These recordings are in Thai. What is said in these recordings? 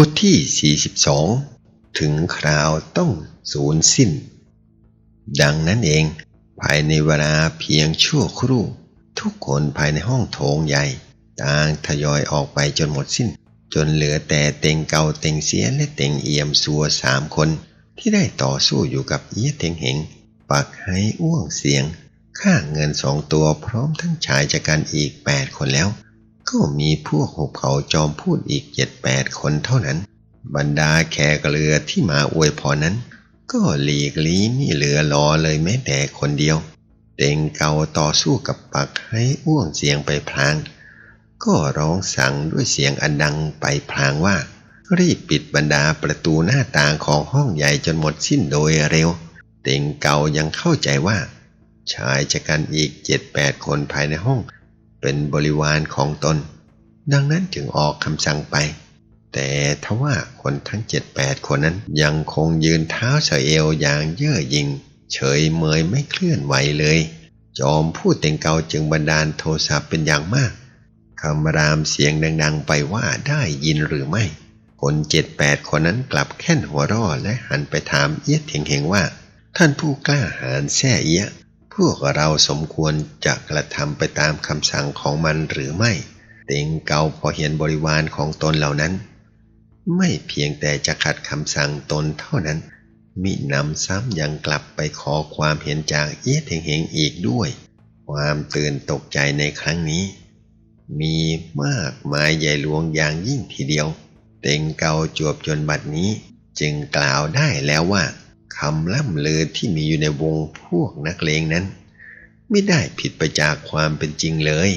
บทที่ 42 ถึงคราวต้องสูญสิ้น ดังนั้นเอง ภายในเวลาเพียงชั่วครู่ ทุกคนภายในห้องโถงใหญ่ ต่างทยอยออกไปจนหมดสิ้น จนเหลือแต่เต็งเกาเต็งเสียและเต็งเอี่ยมสัวสามคน ที่ได้ต่อสู้อยู่กับเอี้ยเต็งเหงปักให้อ้วงเสียง ค่าเงินสองตัวพร้อมทั้งชายจักกันอีกแปดคนแล้ว ก็มีพวกหุบเขาจอมพูดอีกเจ็ดแปดคนเท่านั้น บรรดาแขกเรือที่มาอวยพรนั้น ก็หลีกลีไม่เหลือรอเลยแม้แต่คนเดียวเต็งเกาต่อสู้กับปักให้อ้วงเสียงไปพลาง ก็ร้องสั่งด้วยเสียงอันดังไปพลางว่า รีบปิดบรรดาประตูหน้าต่างของห้องใหญ่จนหมดสิ้นโดยเร็ว เต็งเกายังเข้าใจว่า ชายจะกันอีกเจ็ดแปดคนภายในห้อง เป็นบริวารของตน ดังนั้นจึงออกคำสั่งไป แต่ทว่าคนทั้งเจ็ดแปดคนนั้นยังคงยืนเท้าเสยเอวอย่างเย่อหยิ่ง เฉยเมยไม่เคลื่อนไหวเลย จอมพูดเต็งเกาจึงบันดาลโทสะเป็นอย่างมากคำรามเสียงดัง ๆ ไปว่าได้ยินหรือไม่ คนเจ็ดแปดคนนั้นกลับแค่นหัวร่อและหันไปถามเอียดเถงเฮงว่า ท่านผู้กล้าหาญแซ่เอียะ พวกเราสมควรจะกระทำไปตามคำสั่งของมันหรือไม่ เต็งเกาพอเห็นบริวารของตนเหล่านั้น ไม่เพียงแต่จะขัดคำสั่งตนเท่านั้น มินำซ้ำยังกลับไปขอความเห็นจากเอียเถงเฮงอีกด้วย ความตื่นตกใจในครั้งนี้ มีมากมายใหญ่หลวงอย่างยิ่งทีเดียว เต็งเกาจวบจนบัดนี้ จึงกล่าวได้แล้วว่า คำล่ำเลือที่มีอยู่ในวงพวกนักเลงนั้น ไม่ได้ผิดไปจากความเป็นจริงเลย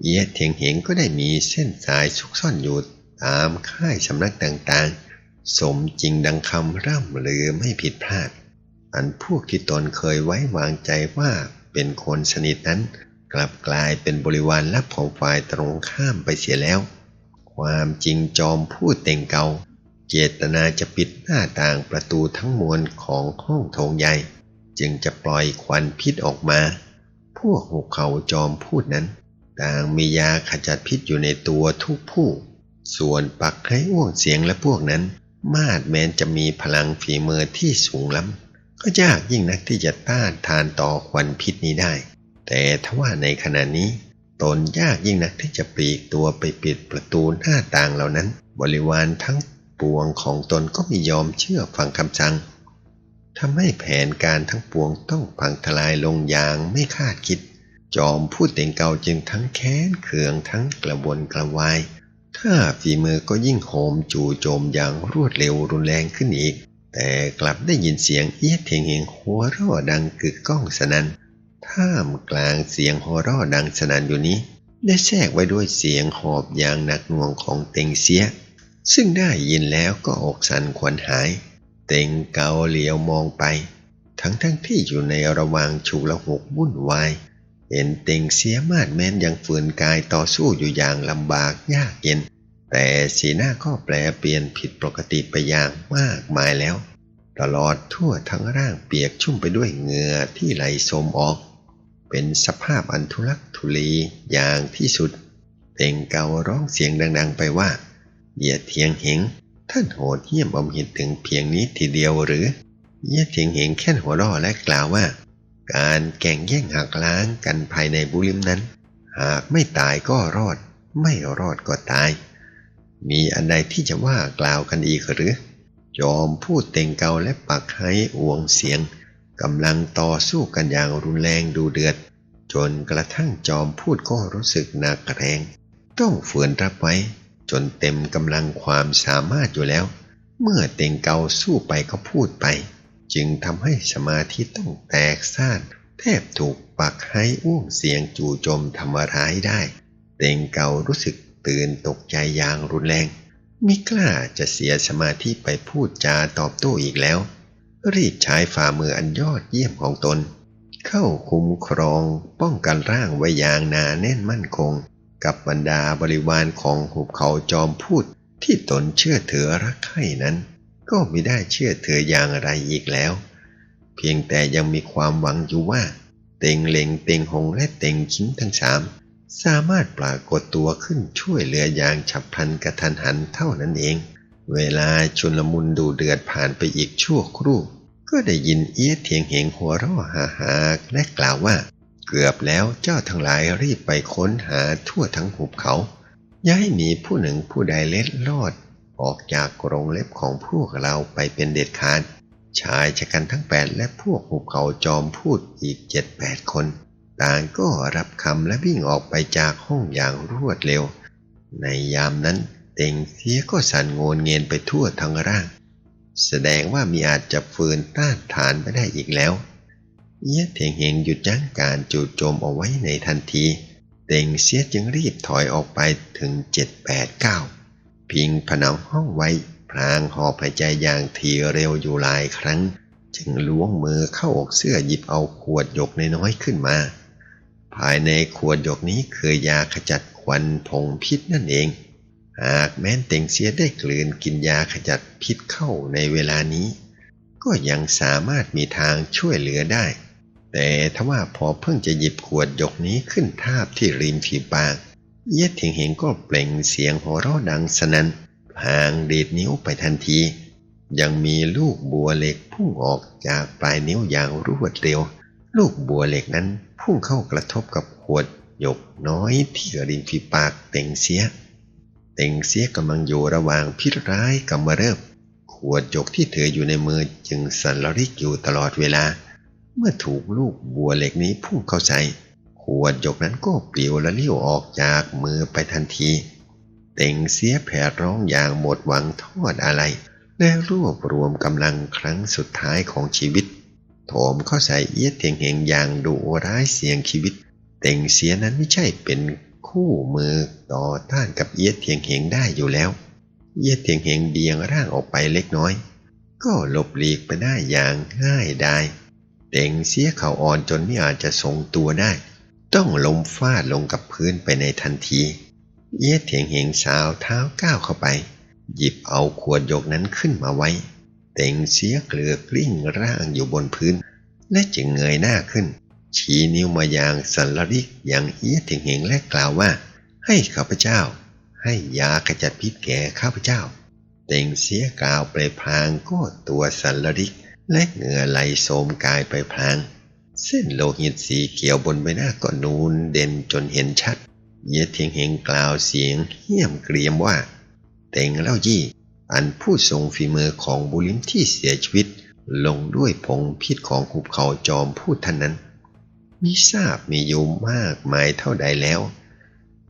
เอียดเทียงเหงก็ได้มีเส้นสายซุกซ่อนอยู่ตามค่ายสำนักต่างๆ สมจริงดังคำร่ำลือไม่ผิดพลาด อันพวกที่ตนเคยไว้วางใจว่าเป็นคนสนิทนั้น กลับกลายเป็นบริวารลับของฝ่ายตรงข้ามไปเสียแล้ว ความจริงจอมพูดเต่งเกา เจตนาจะปิดหน้าต่างประตูทั้งมวลของห้องโถงใหญ่ จึงจะปล่อยควันพิษออกมา พวกหุบเขาจอมพูดนั้น ต่างมียาขจัดพิษอยู่ในตัวทุกผู้ ส่วนปักให้อ้วงเสียงและพวกนั้น มาดแม้นจะมีพลังฝีมือที่สูงล้ำก็ยากยิ่งนักที่จะต้านทานต่อควันพิษนี้ได้ แต่ทว่าในขณะนี้ตนยากยิ่งนักที่จะปลีกตัวไปปิดประตูหน้าต่างเหล่านั้น บริวารทั้ง ปวงของตนก็ไม่ยอมเชื่อฟังคำสั่งทำให้แผนการทั้งปวงต้องพังทลายลงอย่างไม่คาดคิด จอมพูดเต็งเก่าจึงทั้งแค้นเคืองทั้งกระวนกระวาย ถ้าฝีมือก็ยิ่งโหมจู่โจมอย่างรวดเร็วรุนแรงขึ้นอีก แต่กลับได้ยินเสียงเอี้ยเทียงเฮงหัวราะดังกึกก้องสนัน่นท่ามกลางเสียงหัวราะดังสนั่นอยู่นี้ ได้แทรกไว้ด้วยเสียงหอบอย่างหนักหน่วงของเต็งเสีย ซึ่งได้ยินแล้วก็อกสั่นขวัญหาย เต็งเกาเหลียวมองไป ทั้งทั้งที่อยู่ในระว่างฉุกละหกวุ่นวาย เห็นเต็งเสียมาดแม้นยังฝืนกายต่อสู้อยู่อย่างลำบากยากเย็น แต่สีหน้าก็แปลเปลี่ยนผิดปกติไปอย่างมากมายแล้ว ตลอดทั่วทั้งร่างเปียกชุ่มไปด้วยเหงื่อที่ไหลโสมออก เป็นสภาพอันทุลักทุเลอย่างที่สุดเต็งเการ้องเสียงดัง ๆ ไปว่า เยียเทียงเหงท่านโหดเยี่ยมอมหิตถึงเพียงนี้ทีเดียวหรือ เยียเทียงเหงแค่หัวเราะและกล่าวว่า การแก่งแย่งหักล้างกันภายในบุริมนั้น หากไม่ตายก็รอด ไม่รอดก็ตาย มีอันใดที่จะว่ากล่าวกันอีกหรือ จอมพูดเต็งเกาและปักให้อวงเสียงกำลังต่อสู้กันอย่างรุนแรงดูเดือด จนกระทั่งจอมพูดก็รู้สึกหนักแรง ต้องฝืนรับไว้ จนเต็มกำลังความสามารถอยู่แล้ว เมื่อเต็งเกาสู้ไปก็พูดไป จึงทำให้สมาธิต้องแตกซ่านแทบถูกปักให้อ้วงเสียงจู่โจมทำร้ายได้ เต็งเการู้สึกตื่นตกใจอย่างรุนแรงไมิกล้าจะเสียสมาธิไปพูดจาตอบโต้อีกแล้ว รีบใช้ฝ่ามืออันยอดเยี่ยมของตน เข้าคุ้มครองป้องกันร่างไว้อย่างหนาแน่นมั่นคง กับบรรดาบริวารของหุบเขาจอมพูดที่ตนเชื่อถือรักใคร่นั้น ก็ไม่ได้เชื่อถืออย่างไรอีกแล้ว เพียงแต่ยังมีความหวังอยู่ว่า เต็งเลงเต็งหงและเต็งชิ้นทั้งสามสามารถปรากฏตัวขึ้นช่วยเหลืออย่างฉับพลันกระทันหันเท่านั้นเอง เวลาชุลมุนดูเดือดผ่านไปอีกชั่วครู่ ก็ได้ยินเอี้ยเถียงเหงหัวเราะฮาฮาและกล่าวว่า เกือบแล้วเจ้าทั้งหลายรีบไปค้นหาทั่วทั้งหุบเขา อย่าให้มีผู้หนึ่งผู้ใดเล็ดลอด ออกจากกรงเล็บของพวกเราไปเป็นเด็ดขาดชายชะกันทั้งแปดและพวกหุบเขาจอมพูดอีกเจ็ดแปดคน ต่างก็รับคำและวิ่งออกไปจากห้องอย่างรวดเร็ว ในยามนั้นเต็งเสียก็สั่นโงนเงียนไปทั่วทั้งร่าง แสดงว่ามีอาจจะฝืนต้านทานไม่ได้อีกแล้ว เอียเถียงเฮงหยุดยั้งการจู่โจมเอาไว้ในทันทีเต็งเสียจึงรีบถอยออกไปถึงเจ็ดแปดเก้าพิงผนังห้องไว้พลางหอบหายใจอย่างทีเร็วอยู่หลายครั้ง จึงล้วงมือเข้าอกเสื้อหยิบเอาขวดหยกน้อยขึ้นมา ภายในขวดหยกนี้คือยาขจัดควันผงพิษนั่นเอง หากแม้นเต็งเสียได้กลืนกินยาขจัดพิษเข้าในเวลานี้ ก็ยังสามารถมีทางช่วยเหลือได้ แต่ทว่าพอเพิ่งจะหยิบขวดหยกนี้ขึ้นทาบที่ริมฝีปากเอียดเถียงเฮงก็เปล่งเสียงหัวเราะดังสนั่นพางดีดนิ้วไปทันที ยังมีลูกบัวเหล็กพุ่งออกจากปลายนิ้วอย่างรวดเร็ว ลูกบัวเหล็กนั้นพุ่งเข้ากระทบกับขวดหยกน้อยที่ริมฝีปากเต็งเสีย เต็งเสียกำลังอยู่ระหว่างพิษร้ายกำมาเริบขวดหยกที่ถืออยู่ในมือจึงสั่นระริกอยู่ตลอดเวลา เมื่อถูกลูกบัวเหล็กนี้พุ่งเข้าใส่ขวดหยกนั้นก็ปลิวและเลี้ยวออกจากมือไปทันที เต็งเสียแผดร้องอย่างหมดหวังทอดอะไร และรวบรวมกำลังครั้งสุดท้ายของชีวิต โถมเข้าใส่เอียดเทียงเหงอย่างดุร้ายเสียงชีวิต เต็งเสียนั้นไม่ใช่เป็นคู่มือต่อต้านกับเอียดเทียงเหงได้อยู่แล้ว เอียดเทียงเหงเบียงร่างออกไปเล็กน้อย ก็หลบหลีกไปได้อย่างง่ายดาย เต็งเสียเข่าอ่อนจนไม่อาจจะทรงตัวได้ ต้องล้มฟาดลงกับพื้นไปในทันทีเอียเถียงเหงสาวเท้าก้าวเข้าไป หยิบเอาขวดยกนั้นขึ้นมาไว้ เต็งเสียเกลือกลิ้งร่างอยู่บนพื้น และจึงเงยหน้าขึ้น ชี้นิ้วมาอย่างสันลริกอย่างเอียเถียงเหงและกล่าวว่า ให้ข้าพเจ้า ให้ยาขจัดพิษแก่ข้าพเจ้า เต็งเสียกล่าวไปพางก็ตัวสันลริก และเหงื่อไหลโสมกายไปพลางเส้นโลหิตสีเขียวบนใบหน้าก็นูนเด่นจนเห็นชัด เยเทียงเฮงกล่าวเสียงเหี้ยมเกรียมว่า เต็งเล่ายี่ อันผู้ทรงฝีมือของบุลิมที่เสียชีวิต ลงด้วยผงพิษของหุบเขาจอมพูดท่านนั้นมิทราบมีอยู่มากมายเท่าใดแล้ว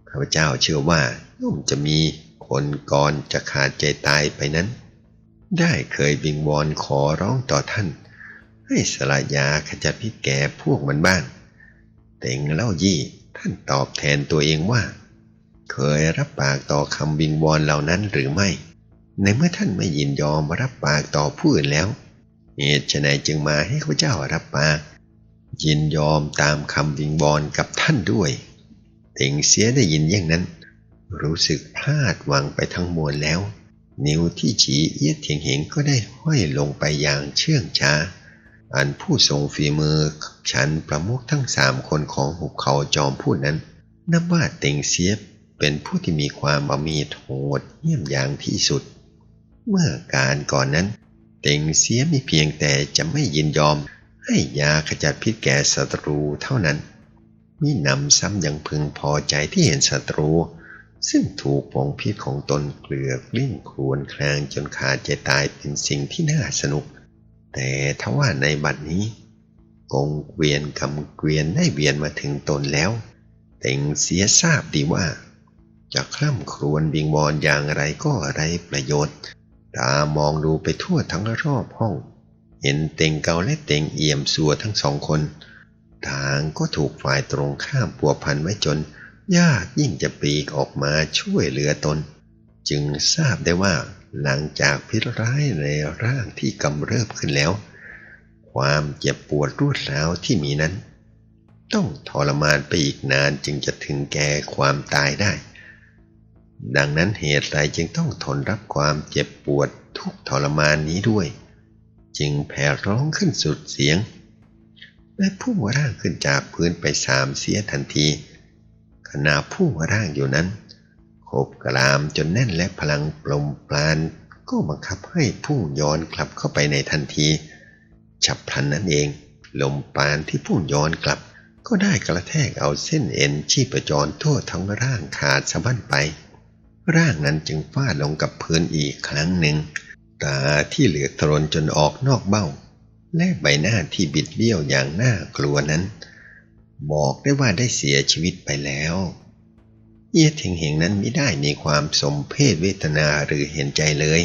ข้าพเจ้าเชื่อว่าย่อมจะมีคนก่อนจะขาดใจตายไปนั้น ได้เคยบิงวอนขอร้องต่อท่าน ให้สละยาขจัดพิษแก่พวกมันบ้างเต็งเล่ายี่ท่านตอบแทนตัวเองว่า เคยรับปากต่อคำบิงวอนเหล่านั้นหรือไม่ ในเมื่อท่านไม่ยินยอมรับปากต่อผู้อื่นแล้วเหตุไฉนจึงมาให้ข้าเจ้ารับปากยินยอมตามคำวิงวอนกับท่านด้วยเต็งเสียได้ยินอย่างนั้น รู้สึกพลาดหวังไปทั้งมวลแล้ว นิ้วที่ชี้เอียดเถียงเหงก็ได้ห้อยลงไปอย่างเชื่องช้า อันผู้ทรงฝีมือฉันประมุขทั้งสามคนของหุบเขาจอมผู้นั้น นับว่าเต็งเสียเป็นผู้ที่มีความบมีโหดเยี่ยมอย่างที่สุด เมื่อการก่อนนั้น เต็งเสียมีเพียงแต่จะไม่ยินยอม ให้ยาขจัดพิษแก่ศัตรูเท่านั้นมีนำซ้ำยังพึงพอใจที่เห็นศัตรู ซึ่งถูกผงพิษของตนเกลือกลิ้นครวนคลางจนขาดใจตายเป็นสิ่งที่น่าสนุก แต่ทว่าในบัดนี้กงเกวียนกำเกวียนได้เวียนมาถึงตนแล้วเต็งเสียทราบดีว่า จะคร่ำครวญบิงบอนอย่างไรก็ไรประโยชน์ ตามองดูไปทั่วทั้งรอบห้อง เห็นเต็งเกาและเต็งเอี่ยมสัวทั้งสองคนต่างก็ถูกฝ่ายตรงข้ามปัวพันไว้จน ยากยิ่งจะปลีกออกมาช่วยเหลือตน จึงทราบได้ว่าหลังจากพิษร้ายในร่างที่กำเริบขึ้นแล้ว ความเจ็บปวดรวดร้าวที่มีนั้น ต้องทรมานไปอีกนานจึงจะถึงแก่ความตายได้ ดังนั้นเหตุไรจึงต้องทนรับความเจ็บปวดทุกทรมานนี้ด้วย จึงแผ่ร้องขึ้นสุดเสียง และพุ่งร่างขึ้นจากพื้นไปสามเสียทันที ขณะพุ่งร่างอยู่นั้นโคบกรามจนแน่นและพลังปลมปราณก็บังคับให้พุ่งย้อนกลับเข้าไปในทันที ฉับพลันนั้นเอง ลมปานที่พุ่งย้อนกลับ ก็ได้กระแทกเอาเส้นเอ็นชีพจรทั่วทั้งร่างขาดสะบั้นไป ร่างนั้นจึงฟาดลงกับพื้นอีกครั้งหนึ่ง ตาที่เหลือทรนจนออกนอกเบ้า และใบหน้าที่บิดเบี้ยวอย่างน่ากลัวนั้น บอกได้ว่าได้เสียชีวิตไปแล้ว เอียเถิงเหงนั้นไม่ได้มีความสมเพศเวทนาหรือเห็นใจเลย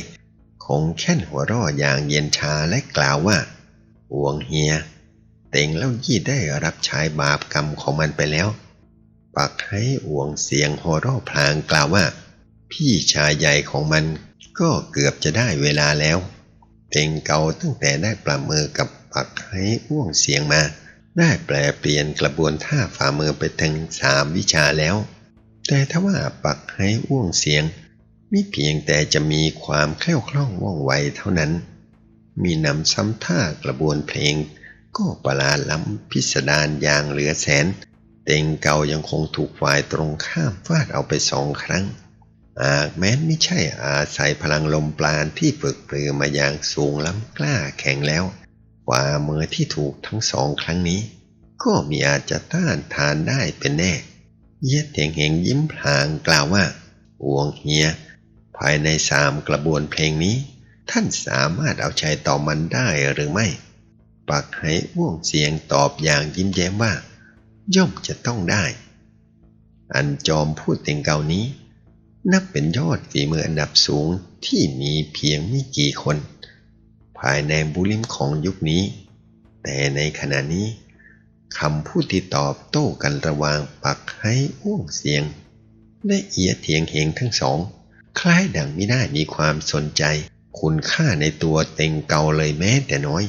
คงแค่นหัวราะอย่างเย็นชาและกล่าวว่าห่วงเฮีย เต็งเล่ายี่ได้รับใช้บาปกรรมของมันไปแล้ว ปักให้ห่วงเสียงหัวราะพลางกล่าวว่า พี่ชายใหญ่ของมันก็เกือบจะได้เวลาแล้ว เต็งเก่าตั้งแต่ได้ประมือกับปักให้อ้วงเสียงมา ได้แปลเปลี่ยนกระบวนท่าฝ่ามือไปถึงสามวิชาแล้ว แต่ถ้าว่าปักให้อ้วงเสียงมิเพียงแต่จะมีความแคล่วคล่องว่องไวเท่านั้น มีนำซ้ำท่ากระบวนเพลง ก็ประหลาดล้ำพิสดารอย่างเหลือแสน เต็งเก่ายังคงถูกฝ่ายตรงข้ามฟาดเอาไปสองครั้งหากแม้นไม่ใช่อาศัยพลังลมปราณที่ฝึกปรือมาอย่างสูงล้ำกล้าแข็งแล้ว กว่ามือที่ถูกทั้งสองครั้งนี้ ก็มีอาจจะต้านทานได้เป็นแน่ เย็ดเถียงเหงยิ้มพลางกล่าวว่าหวงเฮีย ภายในสามกระบวนเพลงนี้ ท่านสามารถเอาชัยต่อมันได้หรือไม่ปักให้อ้วงเสียงตอบอย่างยิ้มแย้มว่า ย่อมจะต้องได้ อันจอมพูดเต็งเก่านี้ นับเป็นยอดฝีมืออันดับสูงที่มีเพียงไม่กี่คน ภายในบุริมของยุคนี้ แต่ในขณะนี้คำพูดที่ตอบโต้กันระหว่างปักให้อ้วงเสียง และเอียเถียงเหงทั้งสอง คล้ายดังไม่ได้มีความสนใจ คุณค่าในตัวเต็งเก่าเลยแม้แต่น้อย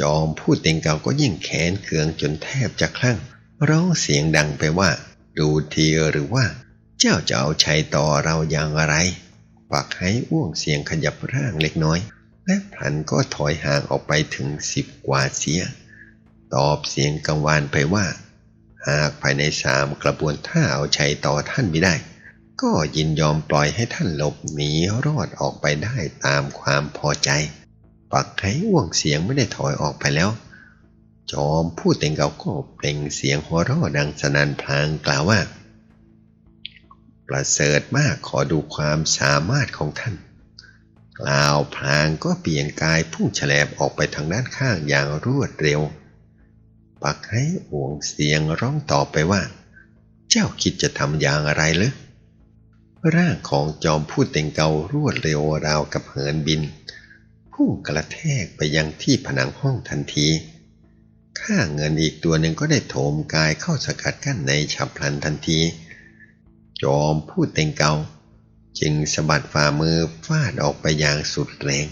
จอมพูดเต็งเก่าก็ยิ่งแขนเคืองจนแทบจะคลั่งร้องเสียงดังไปว่า ดูทีหรือว่า เจ้าจะเอาชัยต่อเราอย่างไร ปักให้อ้วงเสียงขยับร่างเล็กน้อย และพลันก็ถอยห่างออกไปถึงสิบกว่าเสีย ตอบเสียงกังวานไปว่า หากภายในสามกระบวนท่าเอาชัยต่อท่านไม่ได้ ก็ยินยอมปล่อยให้ท่านหลบหนีรอดออกไปได้ตามความพอใจ ปักให้อ้วงเสียงไม่ได้ถอยออกไปแล้ว จอมผู้เต็งเก่าก็เปล่งเสียงหัวเราะดังสนั่นพลางกล่าวว่า ประเสริฐมากขอดูความสามารถของท่าน กล่าวพลางก็เปลี่ยนกายพุ่งแฉลบออกไปทางด้านข้างอย่างรวดเร็ว ปักให้ห่วงเสียงร้องตอบไปว่า เจ้าคิดจะทำอย่างไรหรือร่างของจอมพูดเต็งเการวดเร็วราวกับเหินบิน พุ่งกระแทกไปยังที่ผนังห้องทันทีข้าเงินอีกตัวหนึ่งก็ได้โถมกายเข้าสกัดกั้นในฉับพลันทันที จอมพูดเต็งเกา จึงสะบัดฝ่ามือฟาดออกไปอย่างสุดแรง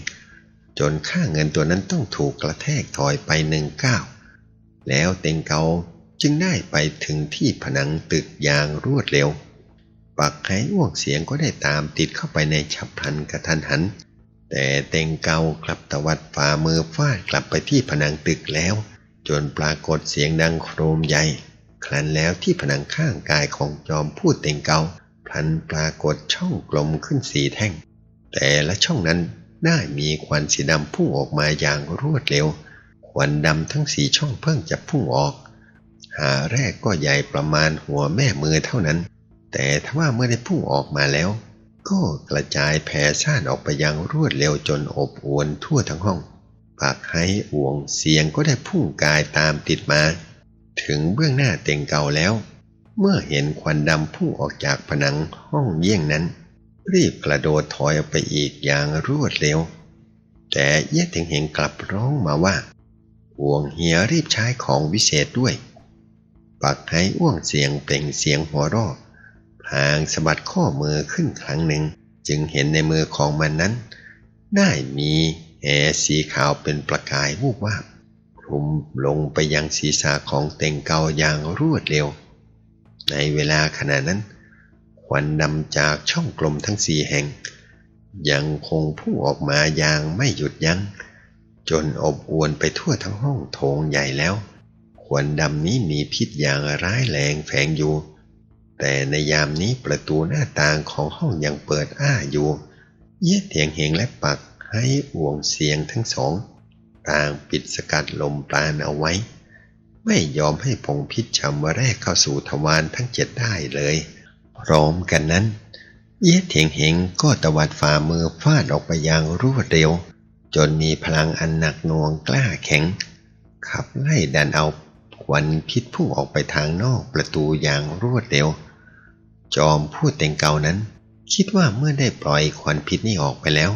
จนข้าเงินตัวนั้นต้องถูกกระแทกถอยไปหนึ่งก้าวแล้วเต็งเกาจึงได้ไปถึงที่ผนังตึกอย่างรวดเร็ว ปักไห้อ้วกเสียงก็ได้ตามติดเข้าไปในฉับพลันกระทันหัน แต่เต็งเกากลับตวัดฝ่ามือฟาดกลับไปที่ผนังตึกแล้ว จนปรากฏเสียงดังโครมใหญ่ ครั้นแล้วที่ผนังข้างกายของจอมพูดเต็งเกา พลันปรากฏช่องกลมขึ้นสีแท่ง แต่ละช่องนั้นได้มีควันสีดำพุ่งออกมาอย่างรวดเร็ว ควันดำทั้งสีช่องเพิ่งจะพุ่งออก หาแรกก็ใหญ่ประมาณหัวแม่มือเท่านั้น แต่ถ้าว่าเมื่อได้พุ่งออกมาแล้ว ก็กระจายแผ่ซ่านออกไปอย่างรวดเร็วจนอบอวนทั่วทั้งห้องปากให้อ่วงเสียงก็ได้พุ่งกายตามติดมา ถึงเบื้องหน้าเต็งเก่าแล้ว เมื่อเห็นควันดำพุ่งออกจากผนังห้องเยี่ยงนั้น รีบกระโดดถอยออกไปอีกอย่างรวดเร็ว แต่เยี่ยถึงเห็นกลับร้องมาว่าห่วงเฮียรีบใช้ของวิเศษด้วยปักให้อ้วงเสียงเปล่งเสียงหัวราะพลางสะบัดข้อมือขึ้นครั้งหนึ่ง จึงเห็นในมือของมันนั้น ได้มีแหสีขาวเป็นประกายวูบวาบคลุมลงไปยังศีรษะของเต็งเกาอย่างรวดเร็ว ในเวลาขณะนั้นควันดำจากช่องกลมทั้งสี่แห่ง ยังคงพุ่งออกมาอย่างไม่หยุดยัง้งจนอบอวนไปทั่วทั้งห้องโถงใหญ่แล้วควันดำนี้มีพิษอย่างร้ายแรงแฝงอยู่ แต่ในยามนี้ประตูหน้าต่างของห้องยังเปิดอ้าอยู่ เยี่ยเถียงเหงและปักให้อ่วงเสียงทั้งสอง ต่างปิดสกัดลมปราณเอาไว้ ไม่ยอมให้ผงพิษชำวแรกเข้าสู่ทวารทั้งเจ็ดได้เลย พร้อมกันนั้นเยี่ยเถียงเหงก็ตวัดฝ่ามือฟาดออกไปอย่างรวดเร็ว จนมีพลังอันหนักหน่วงกล้าแข็ง ขับไล่ดันเอาควันพิษพุ่งออกไปทางนอกประตูอย่างรวดเร็ว จอมพูดแต่งเก่านั้น คิดว่าเมื่อได้ปล่อยควันพิษนี้ออกไปแล้ว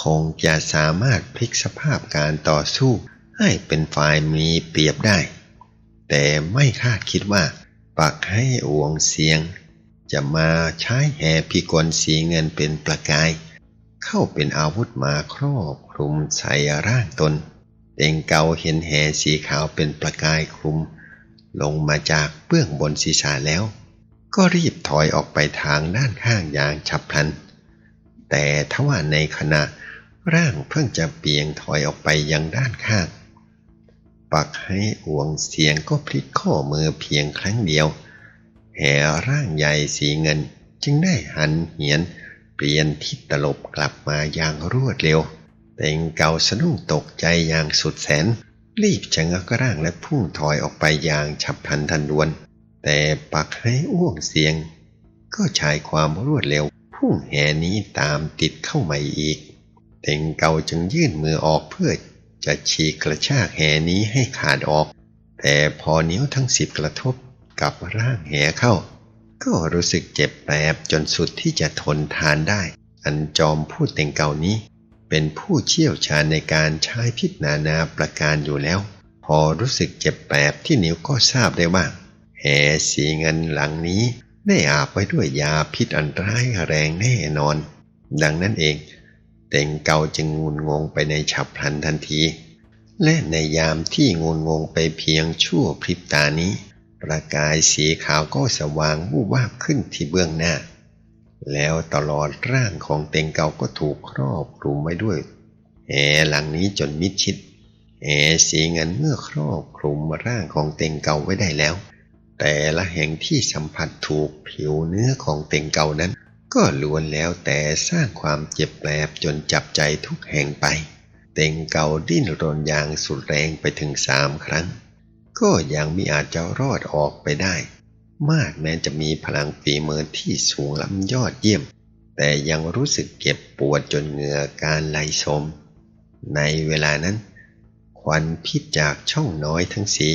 คงจะสามารถพลิกสภาพการต่อสู้ให้เป็นฝ่ายมีเปรียบได้ แต่ไม่คาดคิดว่า ปักให้อวงเสียง จะมาใช้แห่พิกลสีเงินเป็นประกาย เข้าเป็นอาวุธมาครอบคลุมใส่ร่างตนเต็งเกาเห็นแห่สีขาวเป็นประกายคลุม ลงมาจากเบื้องบนศีรษะแล้ว ก็รีบถอยออกไปทางด้านข้างอย่างฉับพลัน แต่ทว่าในขณะร่างเพิ่งจะเบี่ยงถอยออกไปยังด้านข้าง ปักให้อวงเสียงก็พลิกข้อมือเพียงครั้งเดียว แห่ร่างใหญ่สีเงินจึงได้หันเหียน เปลี่ยนทิศตลบกลับมาอย่างรวดเร็ว เต็งเกาสะดุ้งตกใจอย่างสุดแสน รีบชะงักร่างและพุ่งถอยออกไปอย่างฉับพลันทันด่วน แต่ปักให้อ้วงเสียง ก็ใช้ความรวดเร็ว พุ่งแห่นี้ตามติดเข้ามาอีก เต็งเกาจึงยื่นมือออกเพื่อ จะฉีกกระชากแหนี้ให้ขาดออก แต่พอนิ้วทั้งสิบกระทบกับร่างแหเข้า ก็รู้สึกเจ็บแปบจนสุดที่จะทนทานได้ อันจอมพูดเต็งเก่านี้ เป็นผู้เชี่ยวชาญในการใช้พิษนานาประการอยู่แล้ว พอรู้สึกเจ็บแปบที่นิ้วก็ทราบได้ว่า แหสีเงินหลังนี้ได้อาบไว้ด้วยยาพิษอันร้ายแรงแน่นอน ดังนั้นเอง เต็งเกาจึงงุนงงไปในฉับพลันทันที และในยามที่งุนงงไปเพียงชั่วพริบตานี้ ประกายสีขาวก็สว่างวูบวาบขึ้นที่เบื้องหน้า แล้วตลอดร่างของเต็งเกาก็ถูกครอบคลุมไว้ด้วยแหหลังนี้จนมิดชิดแหสีเงินเมื่อครอบคลุมร่างของเต็งเกาไว้ได้แล้ว แต่ละแห่งที่สัมผัสถูกผิวเนื้อของเต็งเกานั้น ก็ล้วนแล้วแต่สร้างความเจ็บแปลบจนจับใจทุกแห่งไป เต็งเกาดิ้นรนอย่างสุดแรงไปถึงสามครั้ง ก็ยังมิอาจจะรอดออกไปได้ มากแม้จะมีพลังฝีมือที่สูงล้ำยอดเยี่ยม แต่ยังรู้สึกเก็บปวดจนเหงื่อการไหลชม ในเวลานั้น ควันพิษจากช่องน้อยทั้งสี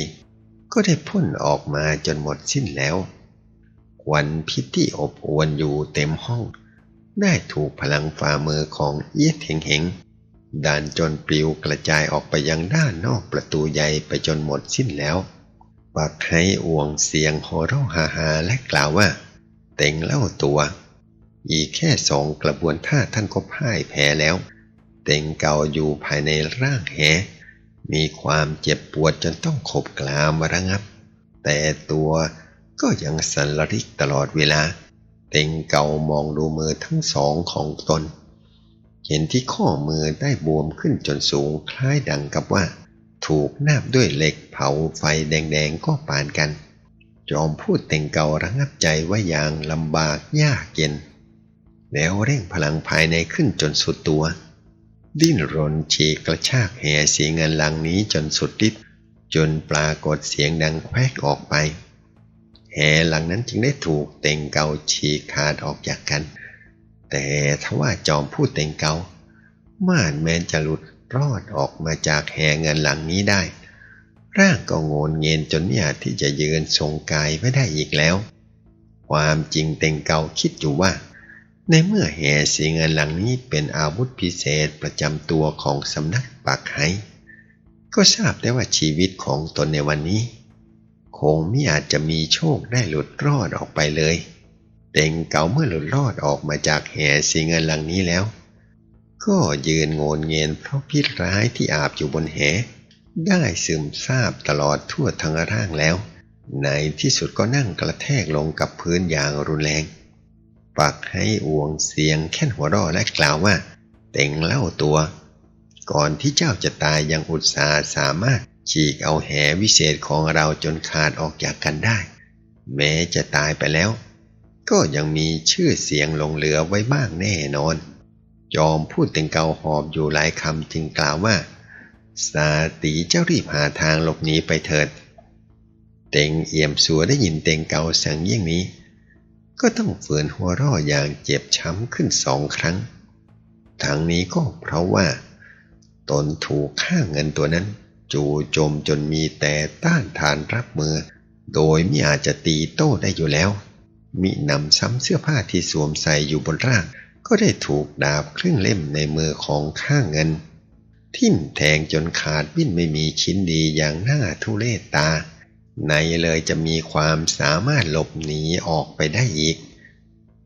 ก็ได้พ่นออกมาจนหมดสิ้นแล้ว วันพิษที่อบอวนอยู่เต็มห้อง ได้ถูกพลังฝ่ามือของเอียดเหงเหงดันจนปลิวกระจายออกไปยังด้านนอกประตูใหญ่ไปจนหมดสิ้นแล้วปักให้อ่วงเสียงโหเราฮาฮาและกล่าวว่า เต็งเล่าตัว อีกแค่สองกระบวนท่าท่านก็พ่ายแพ้แล้ว เต็งเก่าอยู่ภายในร่างแห มีความเจ็บปวดจนต้องขบกลามระงับ แต่ตัว ก็ยังสันลริกตลอดเวลา เต็งเก่ามองดูมือทั้งสองของตน เห็นที่ข้อมือได้บวมขึ้นจนสูงคล้ายดังกับว่า ถูกนาบด้วยเหล็กเผาไฟแดงๆก็ปานกัน จอมพูดเต็งเก่าระงับใจว่าอย่างลำบากยากเย็น แล้วเร่งพลังภายในขึ้นจนสุดตัว ดิ้นรนฉีกกระชากแห่สีเงินลังนี้จนสุดฤทธิ์จนปรากฏเสียงดังแควกออกไป แห่หลังนั้นจึงได้ถูกเต็งเกาฉีกขาดออกจากกัน แต่ทว่าจอมพูดเต็งเกาม่านแมนจะหลุดรอดออกมาจากแห่เงินหลังนี้ได้ ร่างก็โงนเงินจนไม่อาจที่จะยืนทรงกายไม่ได้อีกแล้ว ความจริงเต็งเกาคิดอยู่ว่า ในเมื่อแห่สีเงินหลังนี้เป็นอาวุธพิเศษประจำตัวของสำนักปากไหก็ทราบได้ว่าชีวิตของตนในวันนี้ คงไม่อาจจะมีโชคได้หลุดรอดออกไปเลยเต็งเก่าเมื่อหลุดรอดออกมาจากแห่สีเงินหลังนี้แล้ว ก็ยืนโงนเงียนเพราะพิษร้ายที่อาบอยู่บนแห ได้ซึมซาบตลอดทั่วทั้งร่างแล้วในที่สุดก็นั่งกระแทกลงกับพื้นอย่างรุนแรง ปักให้อวงเสียงแค่นหัวรอและกล่าวว่า เต็งเล่าตัว ก่อนที่เจ้าจะตายยังอุตสาห์สามารถ ฉีกเอาแหวิเศษของเราจนขาดออกจากกันได้ แม้จะตายไปแล้ว ก็ยังมีชื่อเสียงหลงเหลือไว้บ้างแน่นอน จอมพูดเต็งเกาหอบอยู่หลายคำจึงกล่าวว่า สาตีเจ้ารีบหาทางหลบหนีไปเถิด เต็งเอี่ยมสัวได้ยินเต็งเกาสั่งเยี่ยงนี้ ก็ต้องฝืนหัวร่ออย่างเจ็บช้ำขึ้นสองครั้ง ทั้งนี้ก็เพราะว่า ตนถูกค่าเงินตัวนั้น จู่โจมจนมีแต่ต้านทานรับมือ โดยไม่อาจจะตีโต้ได้อยู่แล้ว มินำซ้ำเสื้อผ้าที่สวมใส่อยู่บนร่าง ก็ได้ถูกดาบครึ่งเล่มในมือของข้าเงิน ทิ่มแทงจนขาดบิ้นไม่มีชิ้นดีอย่างหน่าทุเรตา ในเลยจะมีความสามารถหลบหนีออกไปได้อีก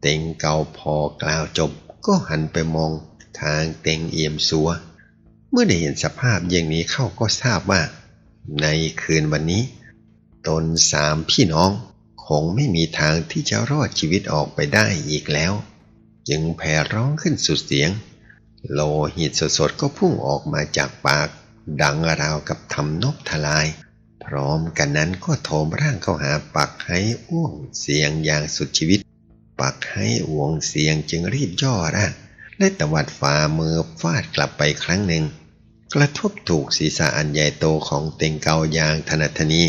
เต็งเกาพอกล่าวจบก็หันไปมองทางเต็งเอี่ยมสัว เมื่อได้เห็นสภาพอย่างนี้เข้าก็ทราบว่า ในคืนวันนี้ ตนสามพี่น้องคงไม่มีทางที่จะรอดชีวิตออกไปได้อีกแล้ว จึงแผ่ร้องขึ้นสุดเสียง โลหิตสดๆก็พุ่งออกมาจากปาก ดังราวกับทำนบทลาย พร้อมกันนั้นก็โถมร่างเข้าหาปักให้อ้วงเสียงอย่างสุดชีวิต ปักให้อ้วงเสียงจึงรีบย่อร่าง และตวัดฝ่ามือฟาดกลับไปครั้งหนึ่ง กระทบถูกศีรษะอันใหญ่โตของเต็งเกาอย่างถนัดทนี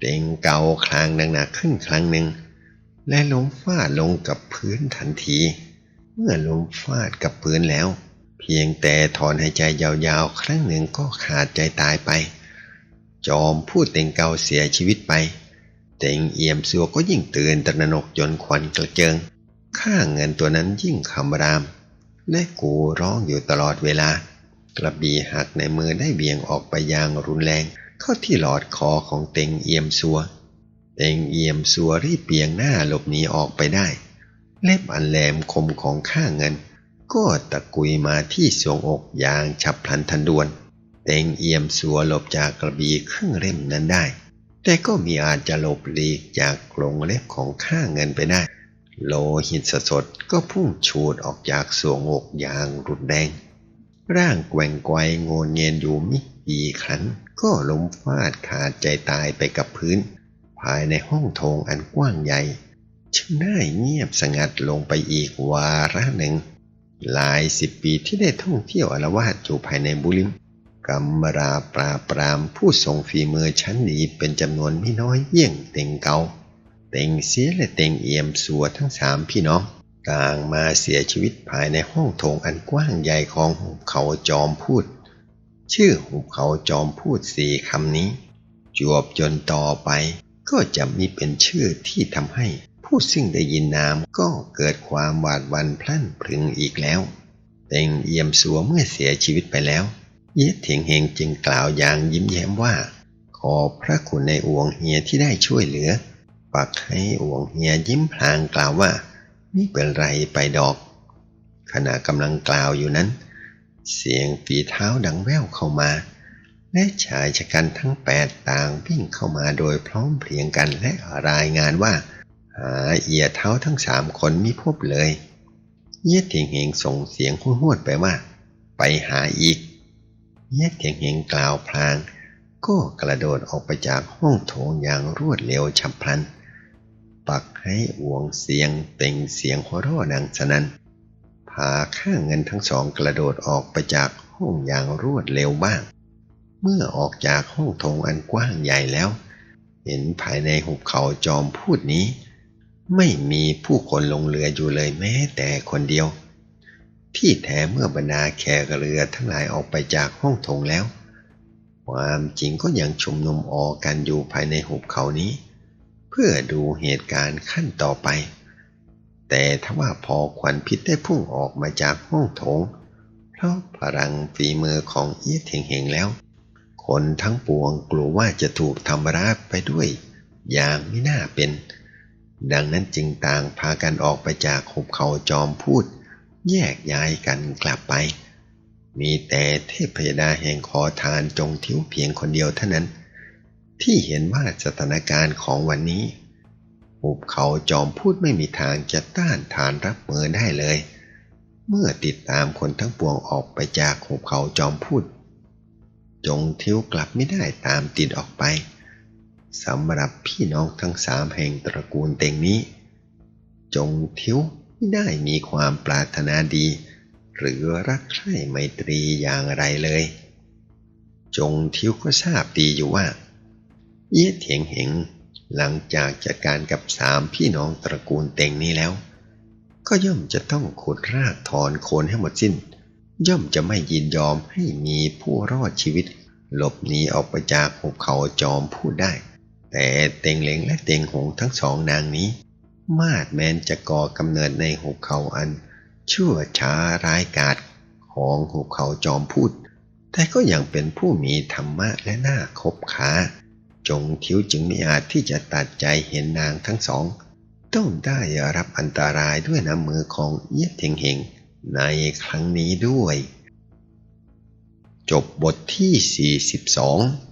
เต็งเกาคลางดังหนักขึ้นครั้งหนึ่ง และล้มฟาดลงกับพื้นทันที เมื่อล้มฟาดกับพื้นแล้ว เพียงแต่ถอนหายใจยาวๆ ครั้งหนึ่งก็ขาดใจตายไป จอมพูดเต็งเกาเสียชีวิตไป เต็งเอี่ยมสัวก็ยิ่งตื่นตระหนกจนควันกระเจิงข้าเงินตัวนั้นยิ่งคำราม และกูร้องอยู่ตลอดเวลา กระบี่หักในมือได้เบี่ยงออกไปอย่างรุนแรง เข้าที่หลอดคอของเต็งเอี่ยมสัว เต็งเอี่ยมสัวรีบเบี่ยงหน้าหลบหนีออกไปได้ เล็บอันแหลมคมของข้าเงิน ก็ตะกุยมาที่สวงอกอย่างฉับพลันทันด่วน เต็งเอี่ยมสัวหลบจากกระบี่ครึ่งเล่มนั้นได้ แต่ก็มีอาจจะหลบหลีกจากกรงเล็บของข้าเงินไปได้ โลหิตสดก็พุ่งชูดออกจากสวงอกอย่างรุนแรง ร่างแกว่งไกวโงนเงียนอยู่มิกี่ครั้งก็ล้มฟาดขาดใจตายไปกับพื้น ภายในห้องโถงอันกว้างใหญ่ช่งน่าเงียบสงัดลงไปอีกวาระหนึ่ง หลายสิบปีที่ได้ท่องเที่ยวอารวาสอยู่ภายในบุริมกำมราปราบปรามผู้ทรงฝีมือชั้นดีเป็นจำนวนไม่น้อยเยี่ยงเต็งเก่า เต็งเสียและเต็งเอี่ยมสัวทั้งสามพี่น้องต่างมาเสียชีวิตภายในห้องโถงอันกว้างใหญ่ของหุบเขาจอมพูด ชื่อหุบเขาจอมพูดสี่คำนี้ จวบจนต่อไปก็จะมีเป็นชื่อที่ทำให้ผู้ซึ่งได้ยินนามก็เกิดความหวาดหวันพลันพรึงอีกแล้ว เต็งเอี่ยมสัวเมื่อเสียชีวิตไปแล้วเย็ดเถียงเฮงจึงกล่าวอย่างยิ้มแย้มว่า ขอพระคุณในอวงเฮียที่ได้ช่วยเหลือ ปักให้อวงเฮียยิ้มพลางกล่าวว่า ไม่เป็นไรไปดอก ขณะกำลังกล่าวอยู่นั้น เสียงฝีเท้าดังแว่วเข้ามา และชายชะกันทั้งแปดต่างวิ่งเข้ามาโดยพร้อมเพรียงกันและรายงานว่า หาเอียเท้าทั้งสามคนมิพบเลยเยียดเถียงเหงส่งเสียงห้วนๆไปว่า ไปหาอีกเยียดเถียงเหงกล่าวพลางก็กระโดดออกไปจากห้องโถงอย่างรวดเร็วฉับพลัน ปักให้อวงเสียงเต่งเสียงหัวเราะดังสนั้นพาข้าเงินทั้งสองกระโดดออกไปจากห้องอย่างรวดเร็วบ้าง เมื่อออกจากห้องโถงอันกว้างใหญ่แล้ว เห็นภายในหุบเขาจอมพูดนี้ ไม่มีผู้คนลงเรืออยู่เลยแม้แต่คนเดียว ที่แท้เมื่อบรรดาแขกเรือทั้งหลายออกไปจากห้องโถงแล้ว ความจริงก็ยังชุมนุมออกกันอยู่ภายในหุบเขานี้ เพื่อดูเหตุการณ์ขั้นต่อไป แต่ถ้าว่าพอควันพิษได้พุ่งออกมาจากห้องโถง เพราะพลังฝีมือของเอียดเฮงเฮงแล้ว คนทั้งปวงกลัวว่าจะถูกทำร้ายไปด้วย อย่างไม่น่าเป็น ดังนั้นจึงต่างพากันออกไปจากหุบเขาจอมพูด แยกย้ายกันกลับไป มีแต่เทพยดาแห่งขอทานจงทิ้วเพียงคนเดียวเท่านั้น ที่เห็นว่าสถานการณ์ของวันนี้หุบเขาจอมพูดไม่มีทางจะต้านทานรับมือได้เลย เมื่อติดตามคนทั้งปวงออกไปจากหุบเขาจอมพูด จงทิ้วกลับไม่ได้ตามติดออกไปสำหรับพี่น้องทั้งสามแห่งตระกูลเต็งนี้ จงทิวไม่ได้มีความปรารถนาดี หรือรักใคร่ไมตรีอย่างไรเลย จงทิวก็ทราบดีอยู่ว่า เอี้ยเถียงเหงหลังจากจัดการกับสามพี่น้องตระกูลเต็งนี้แล้ว ก็ย่อมจะต้องขุดรากถอนโคนให้หมดสิ้น ย่อมจะไม่ยินยอมให้มีผู้รอดชีวิต หลบหนีออกไปจากหุบเขาจอมพูดได้ แต่เต็งเหลงและเต็งหงทั้งสองนางนี้ มาดแมนจะก่อกำเนิดในหุบเขาอัน ชั่วช้าร้ายกาจของหุบเขาจอมพูด แต่ก็ยังเป็นผู้มีธรรมะและน่าคบค้า จงทิวจึงไม่อาจที่จะตัดใจเห็นนางทั้งสอง ต้องได้รับอันตรายด้วยน้ำมือของเยี่ยเทงเหงในครั้งนี้ด้วย จบบทที่ 42